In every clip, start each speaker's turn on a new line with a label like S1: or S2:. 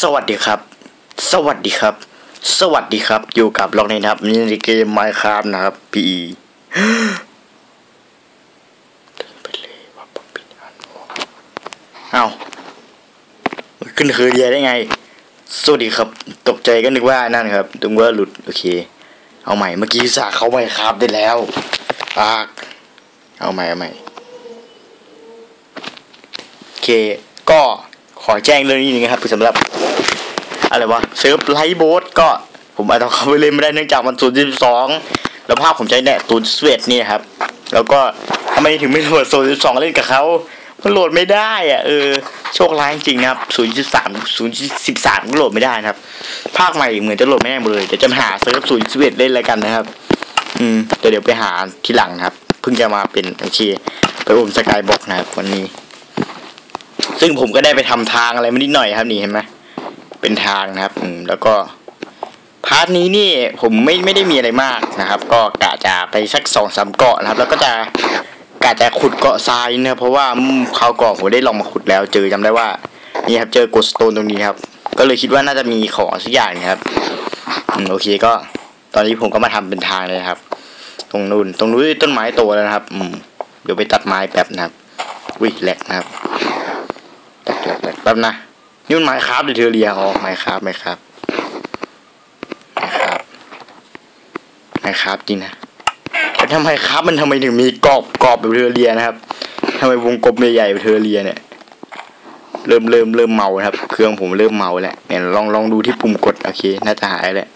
S1: สวัสดีครับ สวัสดีครับ สวัสดีครับ อยู่กับล็อกในนะครับนี่ในเกม Minecraft นะครับ PE ไปเลยว่าผมปิดอันเอ้าขึ้นคือเดียได้ไง สวัสดีครับ ตกใจก็นึกว่านั่นครับนึกว่าหลุด โอเค เอาใหม่ เมื่อกี้สาเขาไม่ครับได้แล้วปากเอาใหม่ เอาใหม่ โอเค ก็ ขอแจ้งเรื่องนี้หนึงนะครับสำหรับ อะไรวะเซิร์ฟไลท์โบสก็ผมอาจจะเข้าไปเล่นไม่ได้เนื่องจากมันศูนย์สิบสองแล้วภาพผมใช้เนี่ยศูนย์สเวตนี่ครับ แล้วก็ทำไมถึงไม่โหลดศูนย์สิบสองเล่นกับเขามันโหลดไม่ได้อะเออโชคร้ายจริงนะครับศูนย์สิบสามศูนย์สิบสามก็โหลดไม่ได้นะครับ ภาคใหม่เหมือนจะโหลดไม่ได้หมดเลยเดี๋ยวจะหาเซิร์ฟศูนย์สเวตเล่นแล้วกันนะครับ อืมเดี๋ยวเดี๋ยวไปหาทีหลังครับ เพิ่งจะมาเป็นโอเคไปอมสกายบอกนะครับวันนี้ ซึ่งผมก็ได้ไปทำทางอะไรมานิดหน่อยครับนี่เห็นไหมเป็นทางนะครับ อืม แล้วก็พาร์ทนี้นี่ผมไม่ไม่ได้มีอะไรมากนะครับ ก็กะจะไปสักสองสามเกาะนะครับ แล้วก็จะกะจะขุดเกาะทรายนะเพราะว่าอืมคราวก่อนผมได้ลองมาขุดแล้ว เจอจำได้ว่า นี่ครับ เจอกดสโตนตรงนี้ครับ ก็เลยคิดว่าน่าจะมีของสักอย่างนะครับอืมโอเคก็ ตอนนี้ผมก็มาทำเป็นทางเลยครับ ตรงนู้นตรงนู้นต้นไม้โตแล้วนะครับ อืมเดี๋ยวไปตัดไม้แป๊บนะครับวิแหลกนะครับ แป๊บนะนี่มันไมค์ครับหรือเทอเรียอ๋อไมค์ครับไมค์ครับไมค์ครับไมค์ครับจริงนะแต่ทำไมครับมันทำไมถึงมีกรอบกรอบแบบเทอเรียนะครับทำไมวงกลมใหญ่ๆแบบเทอเรียเนี่ยเริ่มเริ่มเริ่มเมาแล้วครับ เครื่องผมเริ่มเมาแล้วเนี่ยลองลองดูที่ปุ่มกดโอเคน่าจะหายแล้ว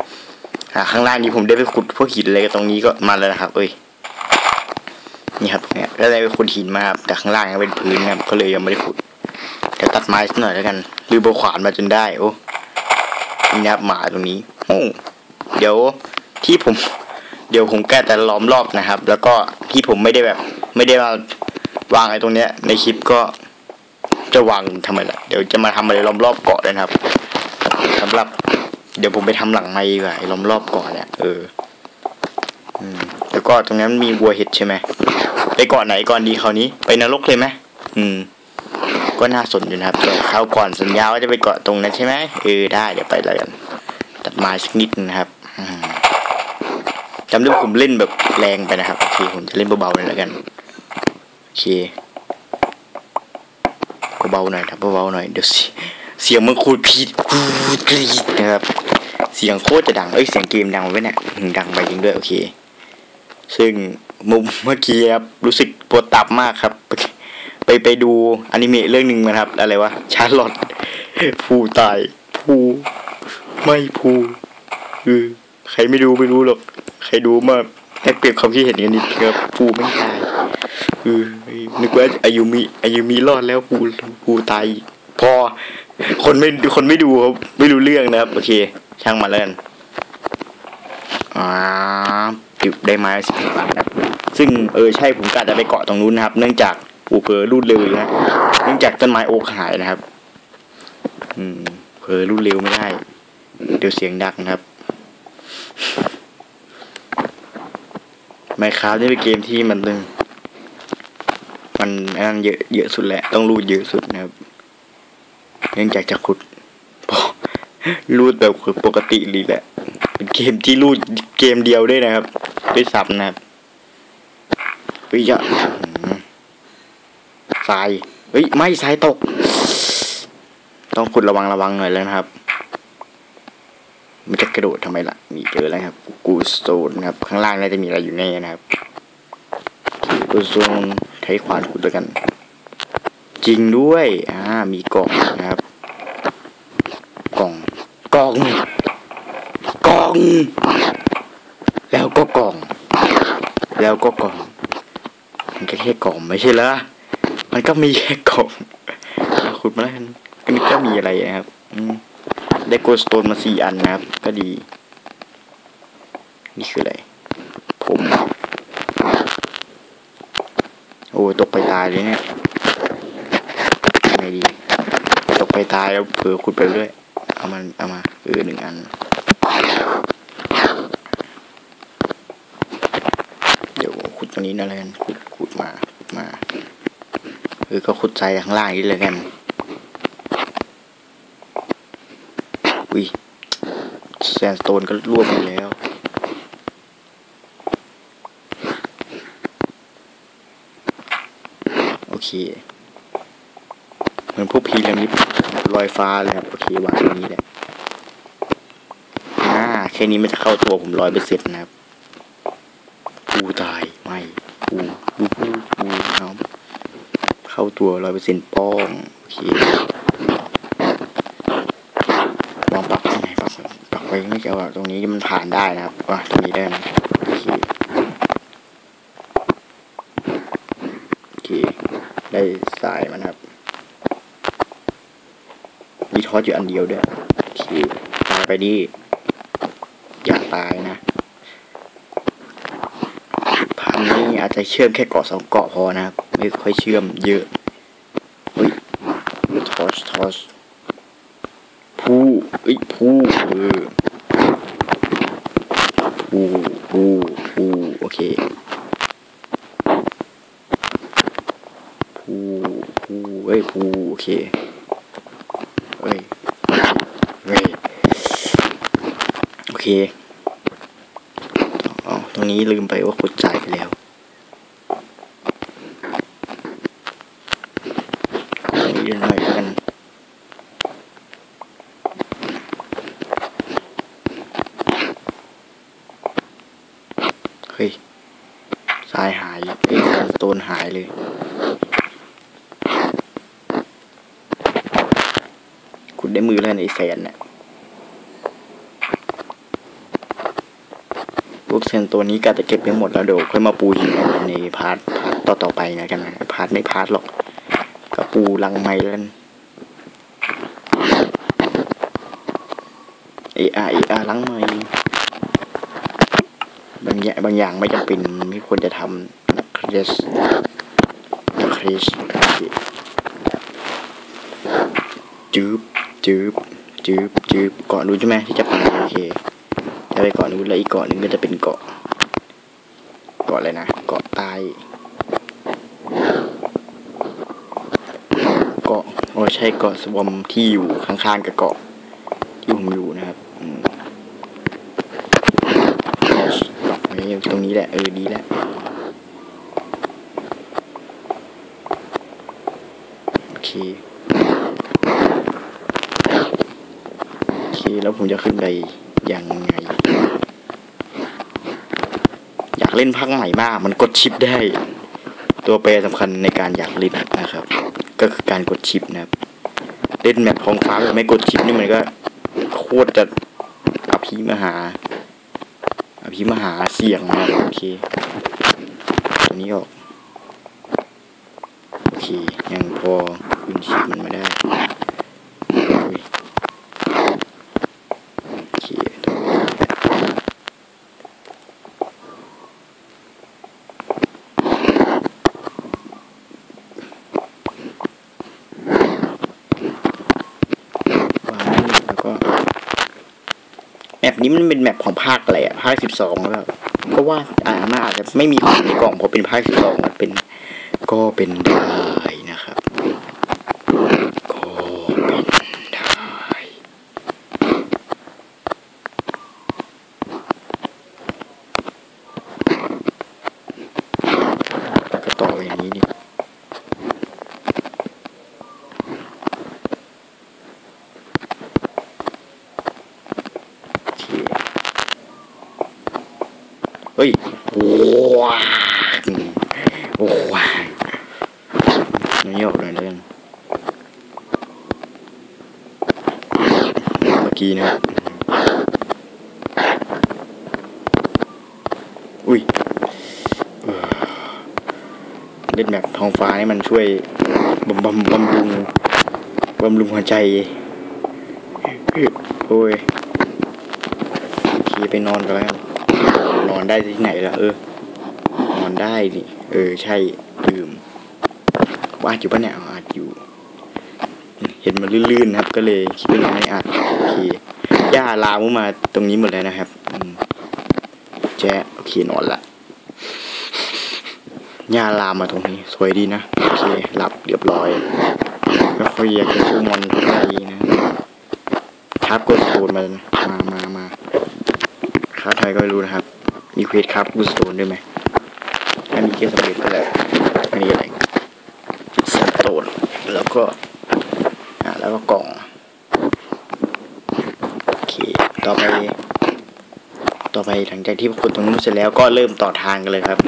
S1: อ่าข้างล่างนี้ผมได้ไปขุดพวกหินอะไรตรงนี้ก็มาแล้วนะครับ เอ้ยนี่ครับเนี่ยก็ได้ไปขุดหินมาครับแต่ข้างล่างยังเป็นพื้นนะครับก็เลยยังไม่ได้ขุด ดี๋ยวตัดไม้สักหน่อยแล้วกันลืมเอาขวานมาจนได้โอ้นี่นะครับหมาตรงนี้โอ้เดี๋ยวที่ผม เดี๋ยวผมแก้แต่ล้อมรอบนะครับ แล้วก็ที่ผมไม่ได้แบบ ไม่ได้มาวางไอ้ตรงเนี้ย ในคลิปก็จะวางทำไมล่ะเดี๋ยวจะมาทำอะไรล้อมรอบเกาะเลยนะครับสำหรับ เดี๋ยวผมไปทำหลังไม้ดีกว่าไอ้ล้อมรอบเกาะเนี่ยเออแล้วก็ตรงนั้นมีวัวเห็ดใช่ไหมไปเกาะไหนก่อนดีคราวนี้ ไปนรกเลยไหมอืม ก็น่าสนอยู่นะครับแต่คราก่อนสัญญาว่าจะไปเกาะตรงนั้นใช่ไหมเออได้เดี๋ยวไปเลยกันตัดไม้สักนิดนะครับจำได้ว่าผมเล่นแบบแรงไปนะครับโอเคผมจะเล่นเบาๆหน่อยแล้วกันโอเคเบาๆหน่อยครับเบาๆหน่อยเดี๋ยวเสียงมันคูดพีดคูดกรีดนะครับเสียงโคตรจะดังเอ้ยเสียงเกมดังไว้เนี่ยดังไปจริงด้วยโอเค ซึ่งมุมเมื่อกี้ครับรู้สึกปวดตับมากครับ ไปไปดูอนิเมะเรื่องหนึ่งมาครับ อะไรวะชาร์ลอตผู้ตายผู้ไม่ผู้เออใครไม่ดูไม่รู้หรอก ใครดูมาแลกเปลี่ยนความคิดเห็นกันนิดครับผู้ไม่ตายเออนึกว่าอายุมีอายุมีรอดแล้วผู้ผู้ตายพอ คนไม่คนไม่ดูเขาไม่รู้เรื่องนะครับ โอเค ช่างมาเล่นอ่าปิบได้ไม้สิบบาทครับซึ่งเออใช่ผมกะจะไปเกาะตรงนู้นนะครับ เนื่องจาก อูเผอรูดเร็วอยู่นะเนื่องจากต้นไม้โอ๊กหายนะครับ อืมเผอรูดเร็วไม่ได้ เดี๋ยวเสียงดังนะครับไมค์ครานี่เป็นเกมที่มันตึงมันอันนั้นเยอะเยอะสุดแหละ ต้องรูดเยอะสุดนะครับ เนื่องจากจะขุดรูดแบบคือปกติเลยแหละ เป็นเกมที่รูดเกมเดียวได้นะครับด้วยซ้ำนะครับเฮ้ยอะ ทรายเฮ้ยไม่ทรายตก ต้องขุดระวังระวังหน่อยแล้วนะครับ มันจะกระโดดทำไมล่ะ มีเจอแล้วครับ กูสโตนครับ ข้างล่างน่าจะมีอะไรอยู่แน่นะครับกูสโตนใช้ขวานขุดแล้วกัน จริงด้วยอ่ามีกล่องนะครับ กล่องกล่องกล่อง แล้วก็กล่อง แล้วก็กล่องมันแค่กล่องไม่ใช่เหรอ มันก็มีแค่กล่องเอาขุดมาแล้วกันก็นึกว่ามีอะไรนะครับได้โกลสโตนมาสี่อันนะครับ ก็ดี นี่คืออะไร ผม โอ้ตกไปตายเลยเนี่ยไงดี ตกไปตายแล้วเผลอขุดไปเรื่อยเอามันเอามาเออหนึ่งอัน เดี๋ยวขุดตรงนี้นะเลยกันขุดขุดมาขุดมา เออก็ขุดใจข้างล่างนี่เลยกันอุ้ยแซนสโตนก็รวบไปแล้วโอเคเหมือนพวกพีระมิดลอยฟ้าเลยครับโอเควางตรงนี้แหละอ่าแค่นี้มันจะเข้าตัวผมร้อยเปอร์เซ็นต์นะครับปูตาย ไม่ปูปูปูปูเอา เข้าตัวร้อยเปอร์เซ็นต์ป้องโอเคลองปรับที่ไหนปรับปรับไว้ไม่เกี่ยวตรงนี้มันผ่านได้นะครับว่าตรงนี้ได้นะโอเคโอเคได้สายมันครับมีทอสอยู่อันเดียวด้วยโอเคตายไปดิอย่าตายนะพันนี้อาจจะเชื่อมแค่เกาะสองเกาะพอนะครับ ไม่ค่อยเชื่อมเยอะเฮ้ยทอสทอสผู้เอ้ยผู้เออผู้ผู้ผู้โอเคผู้ผู้เอ้ยผู้โอเคเอ้ยเว้ยโอเคอ๋อตรงนี้ลืมไปว่าขุดจ่ายไปแล้วตรงนี้หน่อยแล้วกัน เฮ้ยทรายหายเอ้ยซันสโตนหายเลย ขุดได้มือแล้วในแสนเนี่ยพวกเซนตัวนี้ก็จะเก็บไปหมดแล้วเดี๋ยวค่อยมาปูหินในพาร์ทพาร์ทต่อต่อไปนะกันนะพาร์ทไม่พาร์ทหรอกก็ปูลังไม้แล้วเออาเออาลังไม้างอย่างไม่จำเป็นไม่ควรจะทำนะคริสนะคริสจืบจืบจืบจืบเกาะนู้นใช่ไหมที่จะไปโอเคจะไปเกาะนู้นแล้วอีกเกาะหนึ่งก็จะเป็นเกาะ เกาะอะไรนะเกาะใต้เกาะโอ้ใช่เกาะสวอมที่อยู่ข้างๆกับเกาะที่ผมอยู่นะครับอืมเกาะไว้ตรง นี้แหละ เออ ดีแหละโอเคโอเค แล้วผมจะขึ้นไปยังไง อยากเล่นภาคใหม่มาก มันกดชิปได้ ตัวแปรสำคัญในการอยากเล่นนะครับ ก็คือการกดชิปนะครับเล่นแมปท้องฟ้าแบบไม่กดชิปนี่มันก็โคตรจะอภิมหา ที่มหาเสียงนะโอเค ตัวนี้ออก โอเค ยังพอขึ้นชิมันไม่ได้อุ๊ยโอเคต่อวางนี่แล้วก็ แมป นี้มันเป็นแมปของภาคอะไรอะภาคสิบสองแล้วก็ว่าอ่ามันอาจจะไม่มีของในกล่องเพราะเป็นภาคสิบสองมันเป็น ก็เป็นได้นะครับ ก็เป็นได้ ก็ต่อไปอย่างนี้นี่โอเคเฮ้ยว้าวว้าวนี่ออกเลยเรื่องเมื่อกี้นะครับอุ้ยเล่นแบบทองฟ้านี่มันช่วยบำบำบำรุงบำรุงหัวใจ โอ้ยโอเคไปนอนกันแล้ว อนได้ที่ไหนล่ะเออ นอนได้นี่ เออ ใช่ลืมว่าอัดอยู่ปะเนี่ยอ๋ออัดอยู่ เห็นมันลื่นๆนะครับ ก็เลยคิดว่ายังไม่อัดโอเคหญ้าลามมาตรงนี้หมดเลยนะครับอืมแจ๊โอเคนอนละหญ้าลามมาตรงนี้ สวยดีนะโอเคหลับเรียบร้อยไม่ค่อยอยากจะสู้มอนเท่าไหร่นะทครับกูสโตนมามามามาค่าไทยก็ไม่รู้นะครับ มีเควสครับกูสโตนด้วยไหมอันนี้เกสำเร็จไปแล้วอันนี้อะไรสโตนแล้วก็อ่าแล้วก็กล่องโอเคต่อไป ต่อไปหลังจากที่ขุดตรงนู้นเสร็จแล้วก็เริ่มต่อทางกันเลยครับ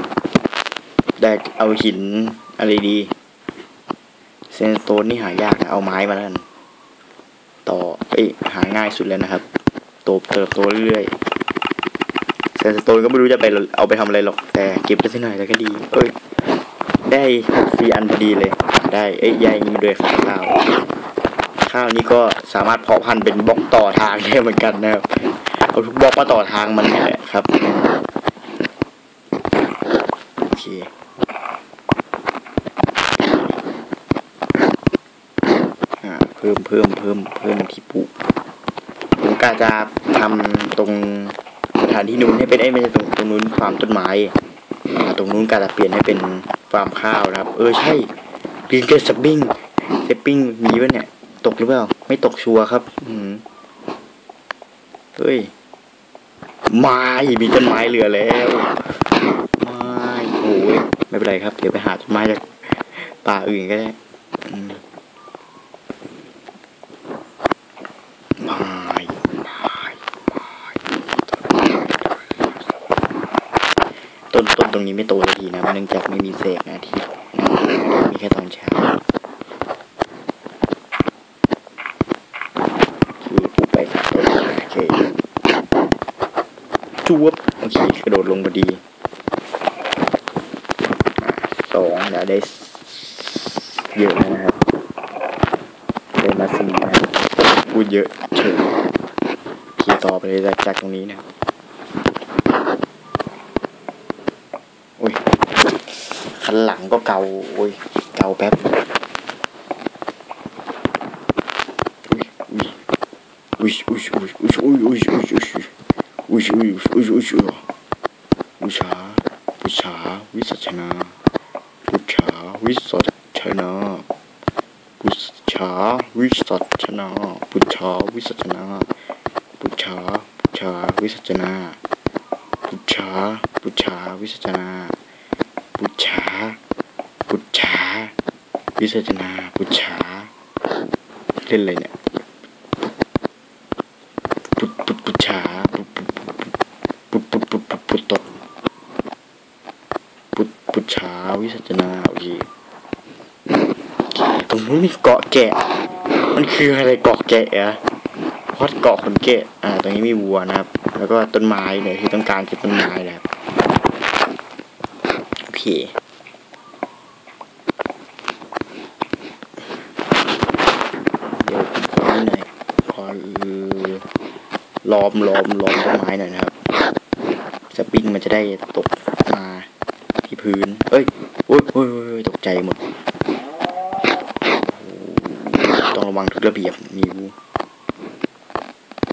S1: ได้เอาหินอะไรดีเซนโตนนี่หายากนะเอาไม้มาแล้วกันต่อเอ้หาง่ายสุดแล้วนะครับโตเติบโตเรื่อยๆ เซนสโตนก็ไม่รู้จะไปเอาไปทำอะไรหรอก แต่เก็บได้สักหน่อยแล้วก็ดี เอ้ย ได้ฟรีอันพอดีเลย ได้เอ้ยยายนี่มาด้วยข้าว ข้าวนี้ก็สามารถเพาะพันธุ์เป็นบล็อกต่อทางได้เหมือนกันนะครับ เอาทุกบล็อกมาต่อทางมันนี่แหละครับโอเคอ่าเพิ่มเพิ่มเพิ่มเพิ่มที่ปลูกผมกะจะทำตรง ถานที่นู้นให้เป็นไอ้ไม่ใช่ตรงตรงนู้นฟาร์มต้นไม้อ่าตรงนู้นกะจะเปลี่ยนให้เป็นฟาร์มข้าวนะครับ เออใช่ลิงเกสบิ้งเซปปิ้งมีวะเนี่ย ตกหรือเปล่า ไม่ตกชัวร์ครับ อืมเฮ้ยไม้มีต้นไม้เหลือแล้วไม้โอ้ยไม่เป็นไรครับ เดี๋ยวไปหาต้นไม้จากป่าอื่นก็ได้อืมไม้ไม้ไม้ต้นต้นตรงนี้ไม่โตสักทีนะ เนื่องจากไม่มีเศษนะที่มีแค่ตอนเช้าคือกูไปโอเคจวบโอเคกระโดดลงพอดีสองแล้วได้เยอะนะครับได้มาสี่นะพูดเยอะเฉยขี่ต่อไปเลยจากจากตรงนี้นะครับโอ้ย คันหลังก็เกาโอ้ยเกาแป๊บอุ้ยอุ้ยอุ้ยอุ้ยอุ้ยอุ้ยอุ้ยอุ้ยอุ้ยอุ้ย อุ้ยอุ้ยอุ้ยอุ้ยอุ้ยอุชาปุชาวิสัชนาปุชาวิสัชนาปุชาวิสัชนาปุชาวิสัชนาปุชาปุชาวิสัชนาปุชาปุชาวิสัชนาปุชาปุชาวิสัชนาปุชา เล่นอะไรเนี่ยปุปุปุชาปุปุปุดปุดปุดปุดปุดตดปุดปุดเช้าวิสัชนาโอเคตรงนู้นมีเกาะแกะ มันคืออะไรเกาะแกะอะพอดเกาะขนแกะ อ่า ตรงนี้มีวัวนะครับ แล้วก็ต้นไม้เนี่ยที่ต้องการคือต้นไม้นะครับโอเค เดี๋ยวขอนิดหน่อยขอ ล้อมล้อมล้อมต้นไม้หน่อยนะครับ สปริงมันจะได้ตกมาที่พื้น เอ้ยโอ้ยโอ้ยโอ้ยตกใจหมด ต้องระวังทุกระเบียบนิ้ว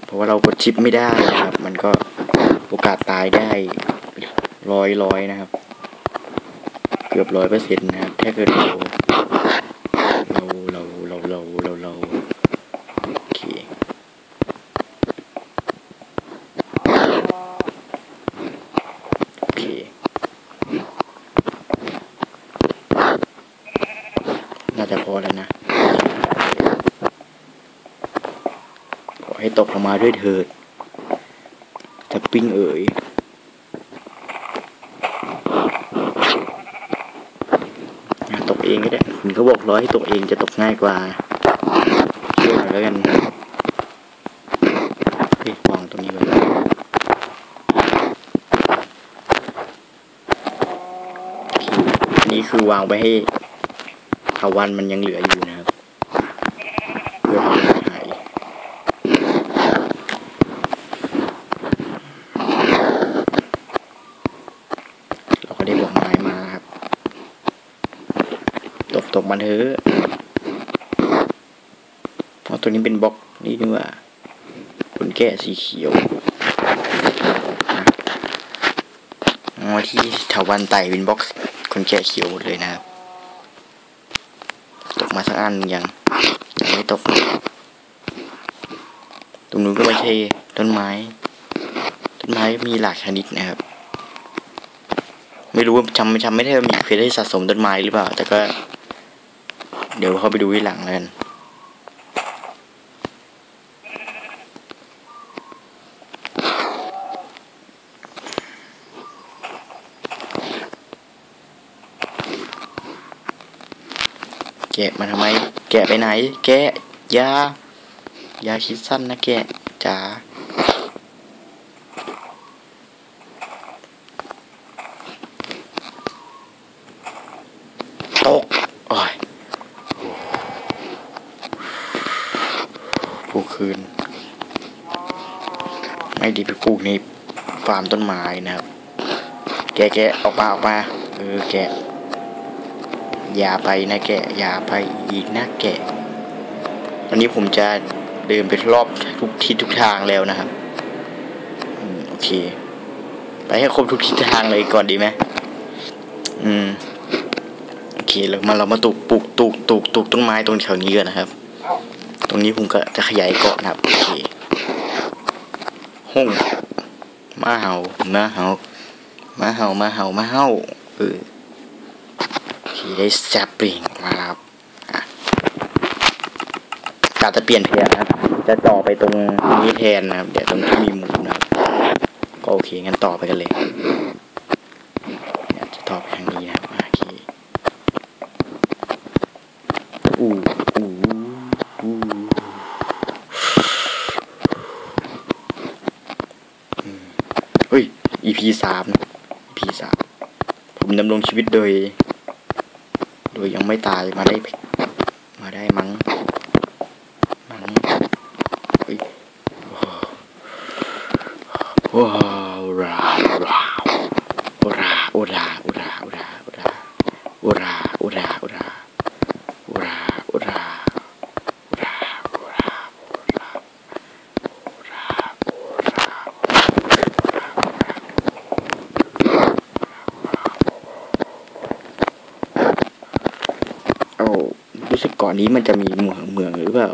S1: เพราะว่าเรากดชิปไม่ได้นะครับ มันก็โอกาสตายได้ร้อยร้อยนะครับ เกือบร้อยเปอร์เซ็นต์นะครับถ้าเกิดเราเราเราเราเราเราเราโอเค โอเค น่าจะพอแล้วนะ ขอให้ ตกลงมาด้วยเถิดจะปิ้งเอ๋ยตกเองก็ได้คุณเขาบอกร้อยให้ตกเองจะตกง่ายกว่าช่วยหน่อยแล้วกันเฮ้ยวางตรงนี้ไว้นนี้คือวางไว้ให้ถาวันมันยังเหลืออยู่นะครับ เพื่อความหายเราก็ได้บอกไม้มาครับ ตกมันเถอะเพราะตัวนี้เป็นบล็อกนี่นี่ว่าขนแกะสีเขียวนะอ๋อที่ถาวันไต่เป็นบล็อกขนแกะเขียวหมดเลยนะครับ ตกมาสักอันยังยังไม่ตกตรงรงนู้นก็ไม่ใช่ต้นไม้ ต้นไม้มีหลากชนิดนะครับไม่รู้ว่าจำจำไม่ได้ว่ามีเคยได้สะสมต้นไม้หรือเปล่า แต่ก็ เดี๋ยวเข้าไปดูที่หลังแล้วกันแกะมาทำไม แกะไปไหน แกะยายาคิดสั้นนะแกะจ๋าตก โอ้ยปลูก คืน ไม่ดีไปปลูกในฟาร์มต้นไม้นะครับ แกะแกะออกมาออกมาเออแกะ อย่าไปนะแกะ อย่าไปอีกนะแกะตอนนี้ผมจะเดินไปรอบทุกทิศทุกทางแล้วนะครับโอเค ไปให้ครบทุกทิศทางเลยก่อนดีไหมอืมโอเคแล้วมาเรามาตูกปลูกตูกตูกตูกต้นไม้ตรงแถวนี้กันนะครับ ตรงนี้ผมก็จะขยายเกาะนะครับโอเคห้องมาเห่ามาเห่ามาเห่ามาเห่ามาเห่าเออที่ได้แซปปริงมาครับอะกาจะเปลี่ยนแทนนะครับ จะต่อไปตรงนี้แทนนะครับ เดี๋ยวตรงที่มีหมูนะครับ ก็โอเคงั้นต่อไปกันเลยเดี๋ยวจะต่อไปทางนี้นะครับโอเคอู้อู้อู้อืมเฮ้ย EP สาม EP สามผมดำรงชีวิตโดย โดยยังไม่ตายมาได้ มาได้มั้ง มั้งเฮ้ยว้ กเก่อนนี้มันจะมีเหมืองเหมืองหรือเปล่า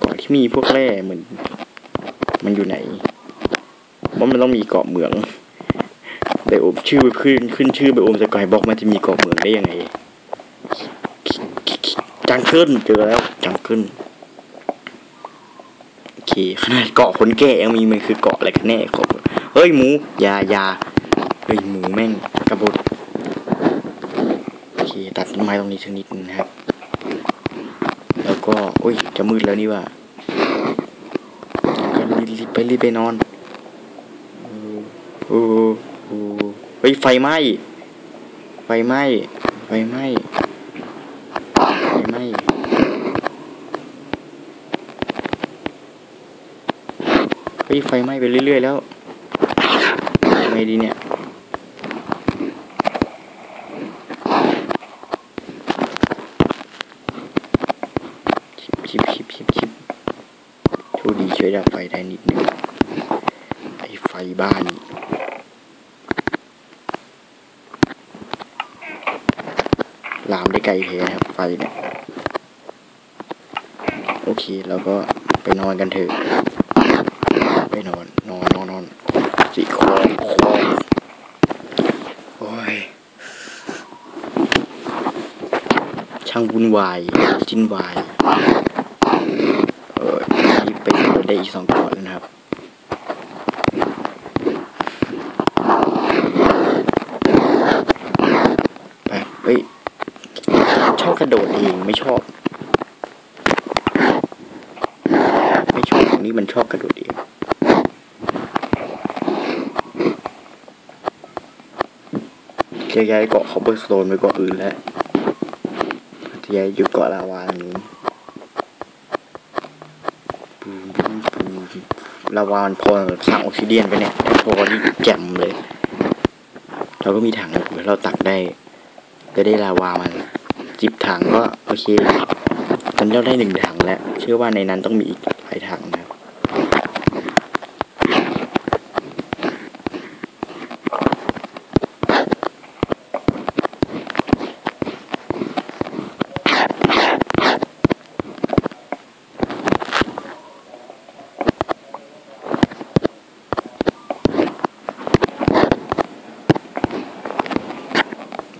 S1: เกาะที่มีพวกแร่เหมือนมันอยู่ไหนว่ามันต้องมีเกาะเหมืองไบโอมชื่อขึ้นขึ้นชื่อไบโอมสกายบอกมันจะมีเกาะเหมืองได้ยังไง จังเกิลเจอแล้ว จังเกิลโอเคขนาดเกาะขนแก่ยังมีมันคือเกาะอะไรกันแน่เกาะเฮ้ยหมูยายาเฮ้ยหมูแม่งกระบดด ม้ตรงนี้สักนิดนะครับ แล้วก็อุ้ยจะมืดแล้วนี่ว่าก็รีบไปรีบไปนอนโอ้โหโอ้โหเฮ้ยไฟไหม้ไฟไหม้ไฟไหม้ไฟไหม้เฮ้ยไฟไหม้ไปเรื่อยๆแล้วทำไงดีเนี่ยชิบชิบชิบชิบโชคดีช่วยดับ ไฟได้นิดนึงไอ้ไฟบ้าน ลามได้ไกลแท้ครับไฟเนี่ย โอเคเราก็ไปนอนกันเถอะ ไปนอน นอนนอนนอนสิคอคอโอ้ย ช่างวุ่นวายจินวาย ได้อีกสองก่อนะครับไปเฮ้ยชอบกระโดดเองไม่ชอบ ไม่ชอบตรงนี้มันชอบกระโดดเองจะย้ายเกาะคอเบอร์สโตนไปเกาะอื่นแล้วจะย้ายอยู่เกาะลาวาอันนี้ปูมปูมปูม ลาวามันพอสร้างออกซิเดียนไปเนี่ยพอที่แจ่มเลย เราก็มีถังเดี๋ยวเราตักได้จะได้ลาวามันจิบถังก็โอเคตอนนี้เราได้หนึ่งถังแล้ว เชื่อว่าในนั้นต้องมีอีกหลายถังนะครับ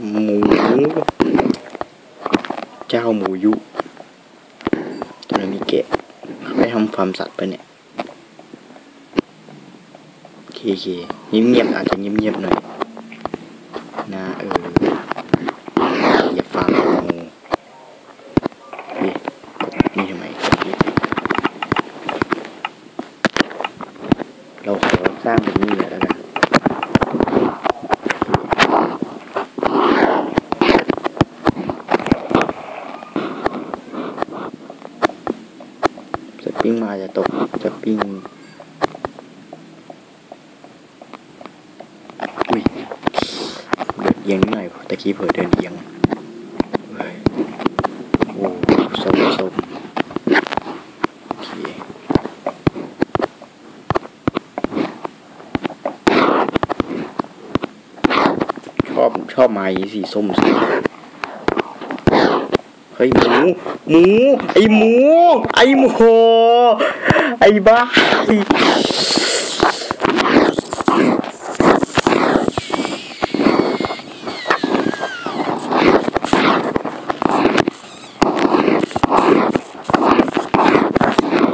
S1: โเจ้าหมูยุตอนนี้มีเกะไปทำฟาร์มสัตว์ไปเนี่ยโอเคโอเคเงียบๆอาจจะเงียบๆหน่อยนะเอออย่าฟาร์มงูเฮ้ยนี่ทำไมกดนี่เราขอสร้างเป็นนี่เลยแล้วกัน สปริงมาจะตกสปริงอุ้ยเดินเอียงนิดหน่อย ตะกี้เผลอเดินเอียงโอ้ส้มส้มชอบชอบไม้สีส้มสีเฮ้ยหมูหมู ไอหมู ไอหมู ไอบ้าไอ้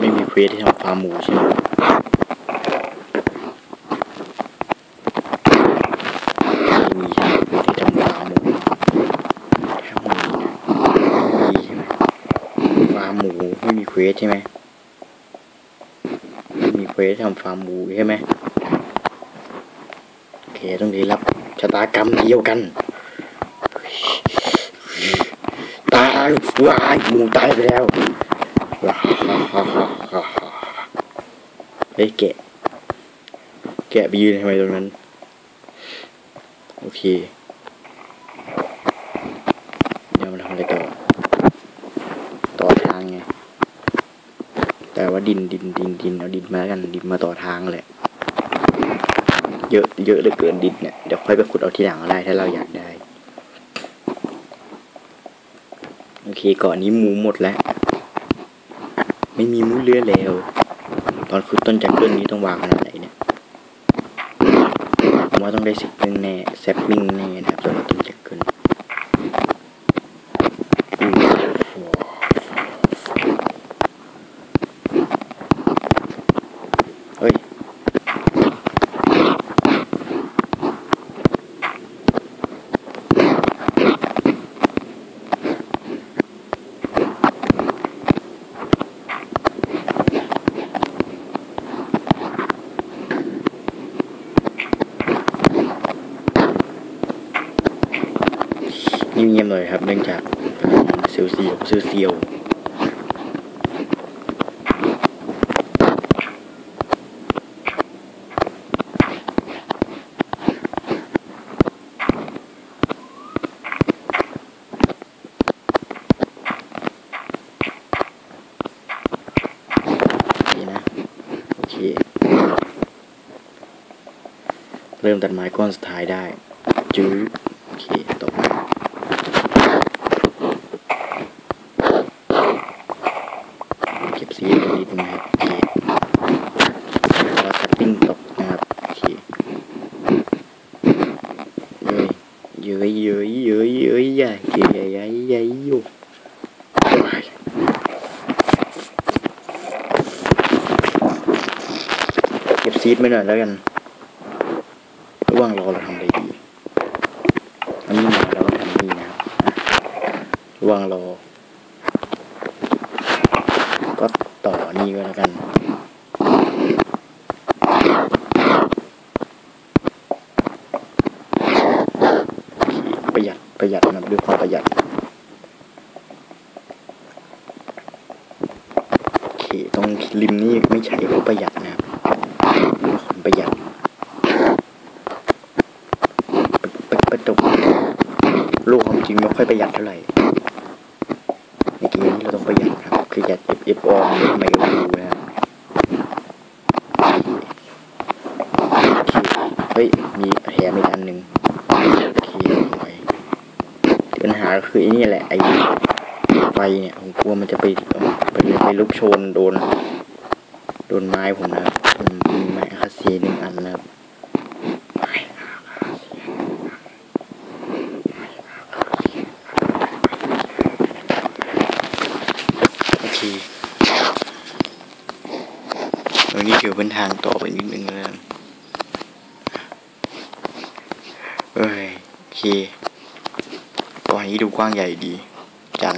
S1: ไม่มีเฟาร์มหมูใช่ไหมไม่มีใช่ไหมเควสที่ทำฟาร์มหมูถ้ามีนะมีใช่ไหมฟาร์มหมูไม่มีเควสใช่ไหมไม่มีเควสทำฟาร์มหมูใช่ไหมโอเคต้องได้รับชะตากรรมเดียวกัน ตายวายหมูตายไปแล้วว้าฮ่าฮ่าฮ่าฮ่าฮ่า เฮ้ยแกะ แกะไปยืนทำไมตรงนั้น โอเค เดี๋ยวมาทำอะไรต่อ ต่อทางไง แต่ว่าดินดินดินดินเอาดินมาแล้วกันดินมาต่อทางแหละ เยอะเยอะเหลือเกินดินเนี่ย เดี๋ยวค่อยไปขุดเอาที่หลังก็ได้ถ้าเราอยากได้ โอเคก่อนนี้หมูหมดแล้ว ไม่มีมูเรือแล้ว ตอนคือต้นจักรเกิลนี้ต้องวางขนาดไหนเนี่ยผมว่าต้องได้สิบนึงแน่แซปปิ้งแน่นะครับสำหรับต้นจักรเกิลอู้เฮ้ย เงียบๆหน่อยครับเนื่องจากเซียว เซียวเซียวเซียวนี่นะโอเคเริ่มตัดไม้ก้อนสุดท้ายได้จื้อโอเคตกมา เก็บสีกันนิดนึงนะครับโอเคแล้วสปริงตกนะครับโอเคเย้ยเย้ยเย้ยเย้ยเย้ยใหญ่ใหญ่ใหญ่ใหญ่อยู่เก็บซีด ไม่หน่อยแล้วกันระว่างรอเราทำอะไรดี อันนี้มาแล้วก็ทำนี่นะครับอะระว่างรอ ก็ต่อนี่ก็แล้วกันประหยัดประหยัดนะด้วยความประหยัดโอเคตรงริมนี่ไม่ใช่เพราประหยัดนะครับ ประหยัดปะปะประตูโลกความจริงไม่ค่อยประหยัดเท่าไหร่ในเกมนี้เราต้องประหยัดครับคือยัด F F ออมทำไมก็ไม่รู้นะครับเฮ้ยมีแถมอีกอันหนึ่งปัญหาก็คือไอ้นี่แหละไอ้ไฟเนี่ยผมกลัวมันจะไปไปไปลุกโชนโดน โดนไม้ผมนะครับผมมีไม้คาซีหนึ่งอันนะครับไม้คาซี ตรงนี้ถือเป็นทางต่อไปนิดนึงแล้วเอ้ยโอเคก่อนนี้ดูกว้าง ใหญ่ดีจัง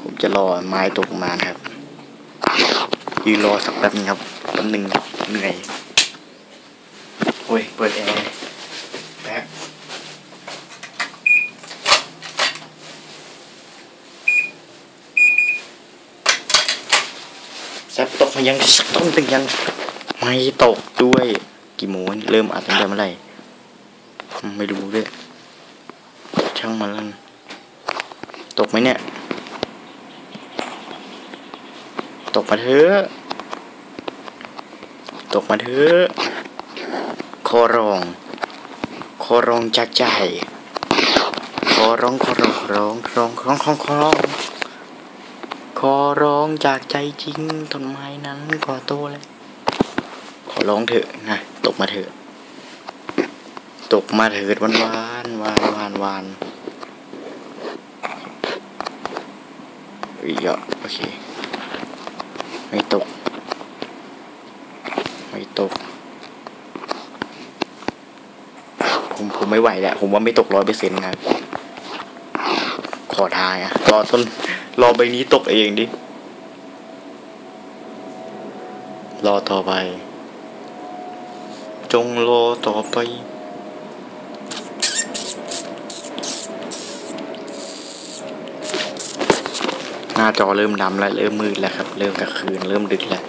S1: ผมจะรอไม้ตกมานะครับยืนรอสักแป๊บนึงครับแป๊บนึงเหนื่อย โอ้ย เปิดแอร์แป๊บแซบตกมายังต้นตึงยัง ไม่ตกด้วย กี่โมงเริ่มอัดตั้งแต่เมื่อไหร่ ไม่รู้ด้วยช่างมันลันตกไหมเนี่ย ตกมาเถอะตกมาเถอะขอร้องขอร้องจากใจขอร้องขอร้องร้องร้องร้องขอขอร้องขอร้องจากใจจริงต้นไม้นั้นก็โตแล้วขอร้องเถอะนะตกมาเถอะ ตกมาเถิดวานวานวานวานวานอีกอะโอเค ไม่ตก ไม่ตก ผมผมไม่ไหวแหล้วผมว่าไม่ตกร้อยเปอร์เซ็นต์ครับขอทายอะรอต้น รอใบนี้ตกเองดิ รอต่อไป จงรอต่อไป หน้าจอเริ่มดำแล้วเริ่มมืดแล้วครับ เริ่มกลางคืนเริ่มดึกแล้ว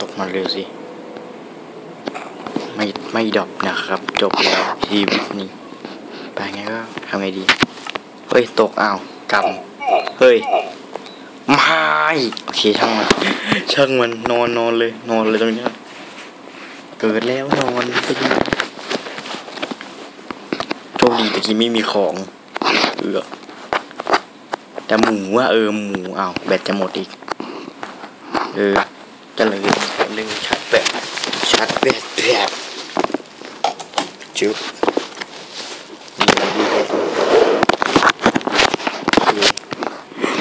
S1: ตกมาเร็วสิ ไม่ไม่ดอปนะครับ จบแล้วชีวิตนี้ ไปไงก็ทำไงดี เฮ้ย ตกอ้าวกำเฮ้ยไม่โอเคช่างมัน ช่างมันนอนนอนเลย นอนเลยตรงนี้ เกิดแล้วนอนไปโชคดีตะกี้ไม่มีของเออ แต่หมูว่าเออหมูอ้าวแบตจะหมดอีก เออจะเลยเรื่งชัดแบตชัดแบตแบบจุ๊บ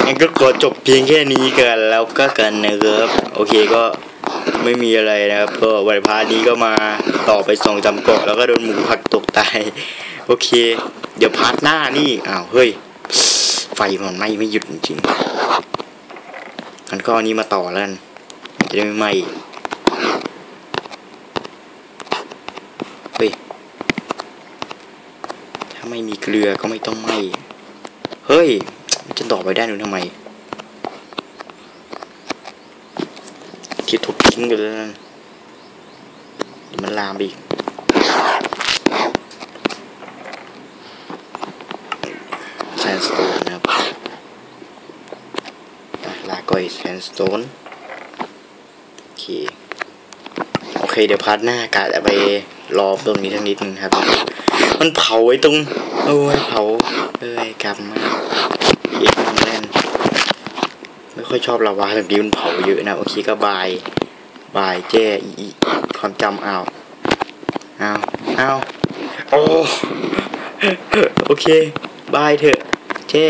S1: งั้นก็ขอจบเพียงแค่นี้กันแล้วก็กันนะครับ โอเคก็ไม่มีอะไรนะครับ ก็วันพาร์ทนี้ก็มาต่อไปสองจำเกาะแล้วก็โดนหมูผักตกตาย โอเค เดี๋ยวพาร์ทหน้านี่อ้าวเฮ้ย มันไหม้ไม่หยุดจริงๆงั้นก็อันนี้มาต่อแล้วกันจะได้ไม่ไหม้เฮ้ยถ้าไม่มีเกลือก็ไม่ต้องไหม้เฮ้ยจะต่อไปได้านนู้นทำไมคิดทุบทิ้งไปเลยนะเดี๋ยมันลามไปอีกแซนสโตนนะครับอะลา ก่อยแซนสโตนโอเคโอเคเดี๋ยวพาร์ทหน้ากะจะไปรอตรงนี้ทั้งนิดนึงครับ มันเผาไว้ตรงโอ้ยเผาเอ้ยกำมากเอ็กแน่นไม่ค่อยชอบลาวาแบบนี้มันเผาเยอะนะโอเคก็บายบายแจ้อีความจำอ้าวอ้าวอ้าวโอ้โอเคบายเถอะแจ้